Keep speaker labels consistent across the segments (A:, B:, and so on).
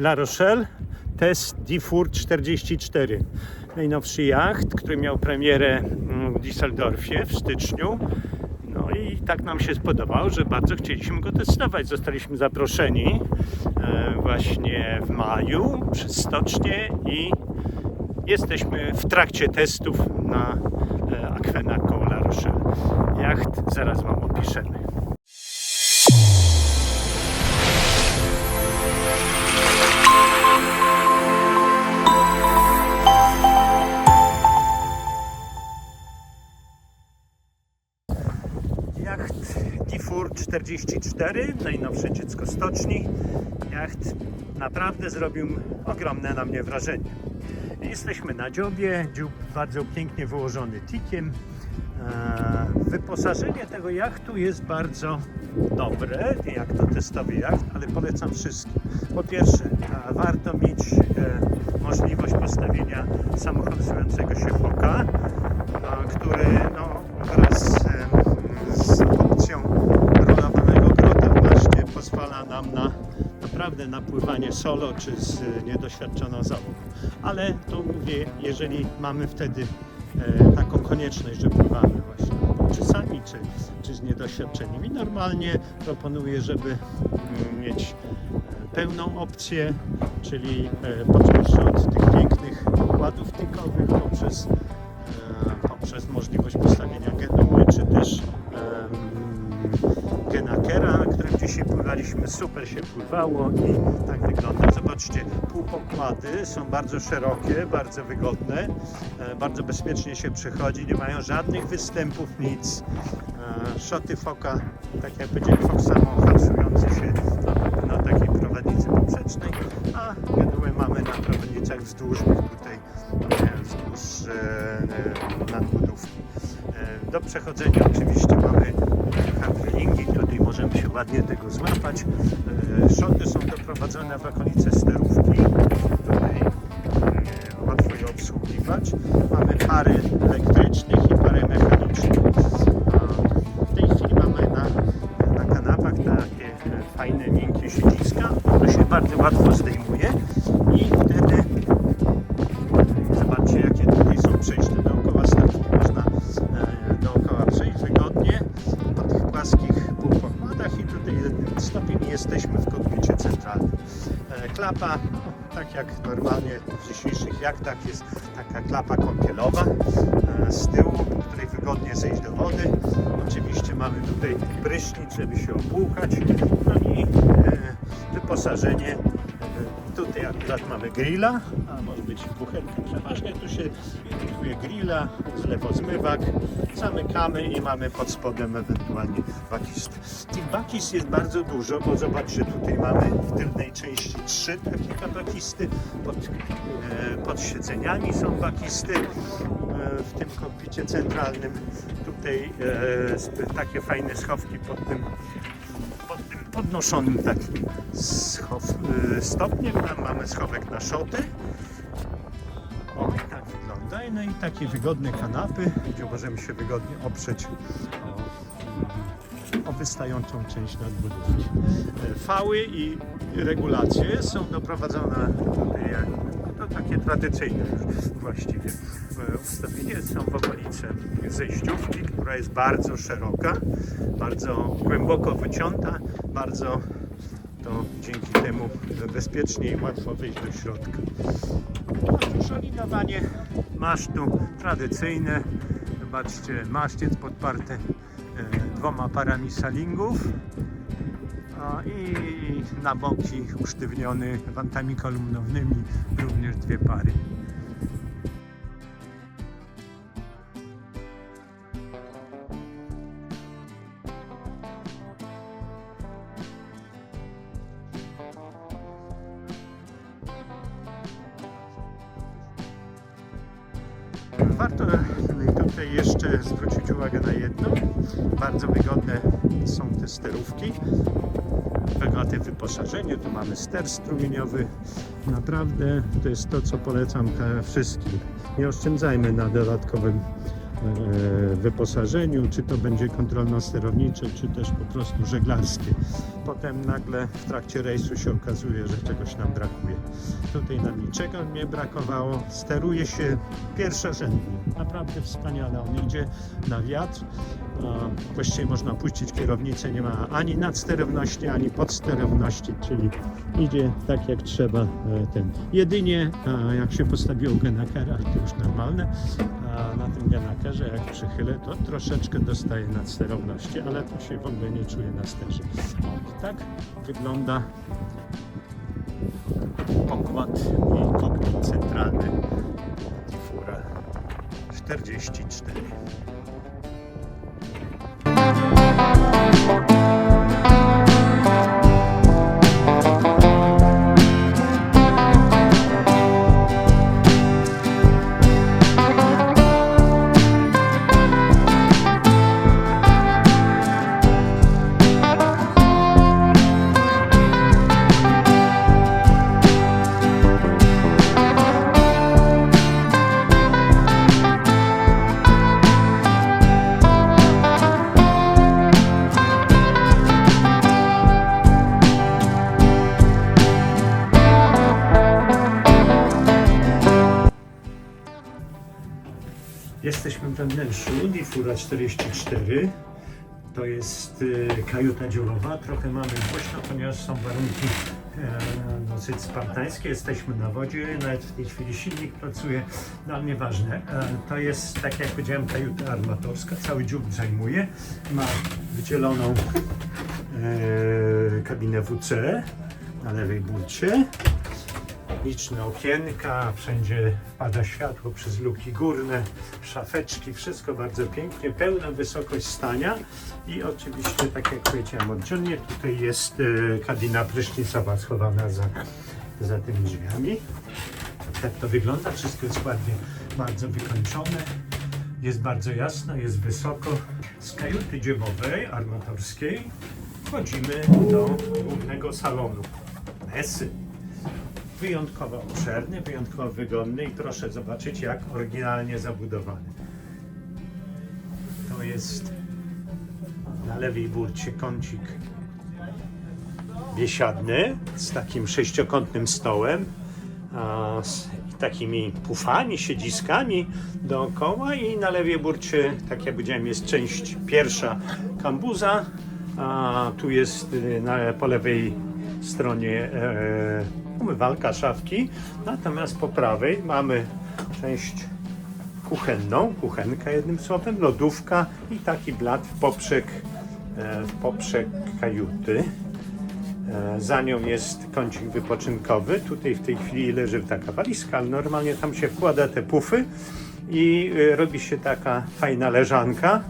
A: La Rochelle, test Diffur 44. Najnowszy jacht, który miał premierę mm, w Düsseldorfie w styczniu. No i tak nam się spodobał, że bardzo chcieliśmy go testować. Zostaliśmy zaproszeni e, właśnie w maju przez stocznię i jesteśmy w trakcie testów na e, akwena koło La Rochelle. Jacht zaraz Wam opiszemy. 44, najnowsze dziecko stoczni. Jacht naprawdę zrobił ogromne na mnie wrażenie. Jesteśmy na dziobie, dziób bardzo pięknie wyłożony tikiem. Eee, Wyposażenie tego jachtu jest bardzo dobre, jak to testowy jacht, ale polecam wszystkim. Po pierwsze, e, warto mieć e, możliwość postawienia samochodującego się foka, e, który pływanie solo czy z e, niedoświadczoną załogą. Ale to mówię, jeżeli mamy wtedy e, taką konieczność, że pływamy właśnie czy sami, czy, czy z niedoświadczonymi. Normalnie proponuję, żeby mm, mieć e, pełną opcję, czyli począwszy od tych pięknych układów tykowych poprzez, poprzez możliwość postawienia genumy, czy też genakera, dzisiaj pływaliśmy. Super się pływało i tak wygląda. Zobaczcie, półpokłady są bardzo szerokie, bardzo wygodne, e, bardzo bezpiecznie się przechodzi, nie mają żadnych występów, nic. E, Szoty foka, tak jak powiedziałem, fok samo hapsujący się na, na takiej prowadnicy poprzecznej, a genuły mamy na prowadnicach wzdłużnych tutaj, e, wzdłuż nadbudówki. Do przechodzenia oczywiście mamy się ładnie tego złapać. E, Szoty są doprowadzone w okolice sterówki, tutaj e, łatwo je obsługiwać. Mamy pary elektrycznych i parę mechanicznych. W tej chwili mamy na, na kanapach takie fajne, miękkie siedziska. To się bardzo łatwo zdejmuje klapa, no, tak jak normalnie w dzisiejszych jachtach, jest taka klapa kąpielowa e, z tyłu, po której wygodnie zejść do wody. Oczywiście mamy tutaj prysznic, żeby się opłukać. No i e, wyposażenie Tutaj akurat mamy grilla, a może być kuchenka. Przeważnie tu się montuje grilla, zlewozmywak, zamykamy i mamy pod spodem ewentualnie bakist. Tych bakist jest bardzo dużo, bo zobaczcie, tutaj mamy w tylnej części trzy takie bakisty, pod, e, pod siedzeniami są bakisty e, w tym kokpicie centralnym. Tutaj e, takie fajne schowki pod tym podnoszonym takim schow, y, stopniem. Tam mamy schowek na szoty. O, tak wygląda. No i takie wygodne kanapy, gdzie możemy się wygodnie oprzeć o, o wystającą część nadbudówki. E, Fały i regulacje są doprowadzone tutaj jak takie tradycyjne już właściwie e, ustawienie. Są w okolicy zejściówki, która jest bardzo szeroka, bardzo głęboko wyciąta, bardzo to dzięki temu bezpiecznie i łatwo wejść do środka. Szalinowanie masztu tradycyjne. Zobaczcie, maszciec podparty e, dwoma parami salingów. O, I na boki usztywniony wantami kolumnownymi również dwie pary. Warto tutaj jeszcze zwrócić uwagę na jedno. Bardzo wygodne są te sterówki. Bogate wyposażenie. Tu mamy ster strumieniowy. Naprawdę to jest to, co polecam wszystkim. Nie oszczędzajmy na dodatkowym wyposażeniu, czy to będzie kontrolno-sterownicze, czy też po prostu żeglarskie. Potem nagle w trakcie rejsu się okazuje, że czegoś nam brakuje. Tutaj nam niczego nie brakowało. Steruje się pierwszorzędnie. Naprawdę wspaniale. On idzie na wiatr. Właściwie można puścić kierownicę, nie ma ani nadsterowności, ani podsterowności, czyli idzie tak jak trzeba e, ten. Jedynie jak się postawiło genakera, to już normalne, a na tym genakerze jak przychylę, to troszeczkę dostaje nadsterowności, ale to się w ogóle nie czuje na sterze. O, tak wygląda pokład i kokpit centralny Fura 44. We wnętrzu Difura 44. To jest e, kajuta dziurowa. Trochę mamy głośno, ponieważ są warunki e, dosyć spartańskie. Jesteśmy na wodzie, nawet w tej chwili silnik pracuje, no ale nieważne. E, to jest, tak jak powiedziałem, kajuta armatorska. Cały dziób zajmuje. Ma wydzieloną e, kabinę WC na lewej burcie liczne okienka, wszędzie wpada światło przez luki górne, szafeczki, wszystko bardzo pięknie, pełna wysokość stania i oczywiście, tak jak powiedziałem oddzielnie, tutaj jest e, kabina prysznicowa schowana za, za tymi drzwiami. Tak to wygląda, wszystko jest ładnie, bardzo wykończone. Jest bardzo jasno, jest wysoko. Z kajuty dziemowej, armatorskiej, wchodzimy do głównego salonu. Mesy wyjątkowo obszerny, wyjątkowo wygodny i proszę zobaczyć jak oryginalnie zabudowany. To jest na lewej burcie kącik biesiadny z takim sześciokątnym stołem a, z takimi pufami, siedziskami dookoła i na lewej burcie, tak jak powiedziałem, jest część pierwsza kambuza, a tu jest y, na, po lewej stronie e, umywalka, szafki, natomiast po prawej mamy część kuchenną, kuchenka jednym słowem, lodówka i taki blat w poprzek, e, w poprzek kajuty. E, Za nią jest kącik wypoczynkowy. Tutaj w tej chwili leży taka walizka, ale normalnie tam się wkłada te pufy i e, robi się taka fajna leżanka.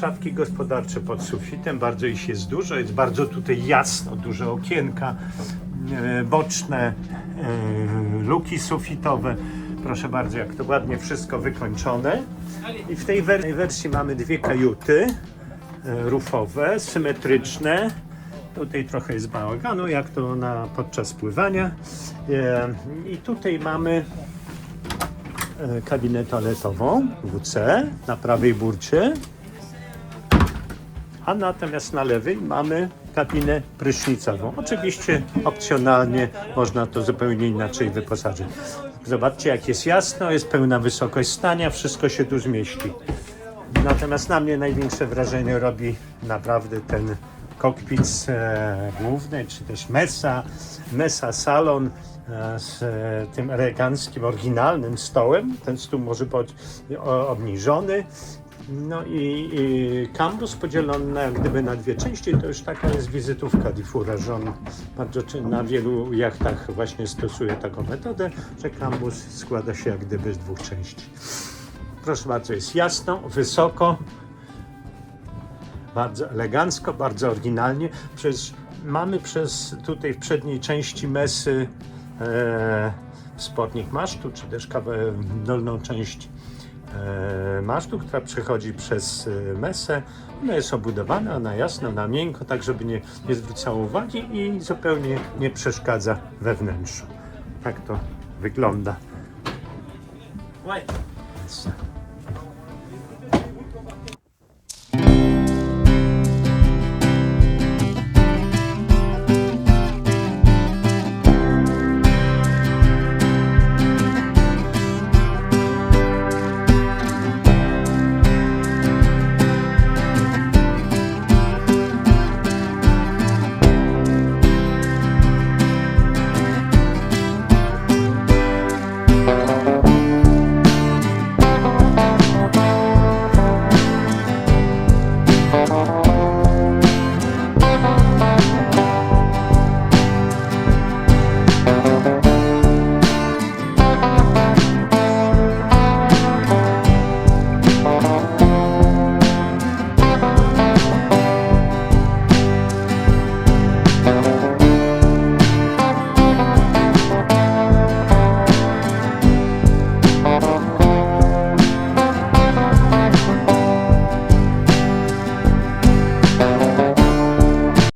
A: Szafki gospodarcze pod sufitem, bardzo ich jest dużo, jest bardzo tutaj jasno, duże okienka, boczne, e, luki sufitowe. Proszę bardzo, jak to ładnie wszystko wykończone. I w tej wer- wersji mamy dwie kajuty e, rufowe, symetryczne. Tutaj trochę jest bałaganu, jak to na, podczas pływania. E, I tutaj mamy e, kabinę toaletową WC na prawej burcie. A natomiast na lewej mamy kabinę prysznicową. Oczywiście opcjonalnie można to zupełnie inaczej wyposażyć. Zobaczcie jak jest jasno, jest pełna wysokość stania, wszystko się tu zmieści. Natomiast na mnie największe wrażenie robi naprawdę ten kokpit e, główny, czy też mesa, mesa salon e, z e, tym eleganckim, oryginalnym stołem. Ten stół może być o, obniżony. No i, i kampus podzielony gdyby na dwie części, to już taka jest wizytówka Diffura, że on bardzo na wielu jachtach właśnie stosuje taką metodę, że kampus składa się jak gdyby z dwóch części. Proszę bardzo, jest jasno, wysoko, bardzo elegancko, bardzo oryginalnie. Przecież mamy przez tutaj w przedniej części mesy e, masztu, czy też kawę, dolną część e, masztu, która przechodzi przez e, mesę. Ona jest obudowana na jasno, na miękko, tak żeby nie, nie zwracało uwagi i zupełnie nie przeszkadza we wnętrzu. Tak to wygląda. Mesa.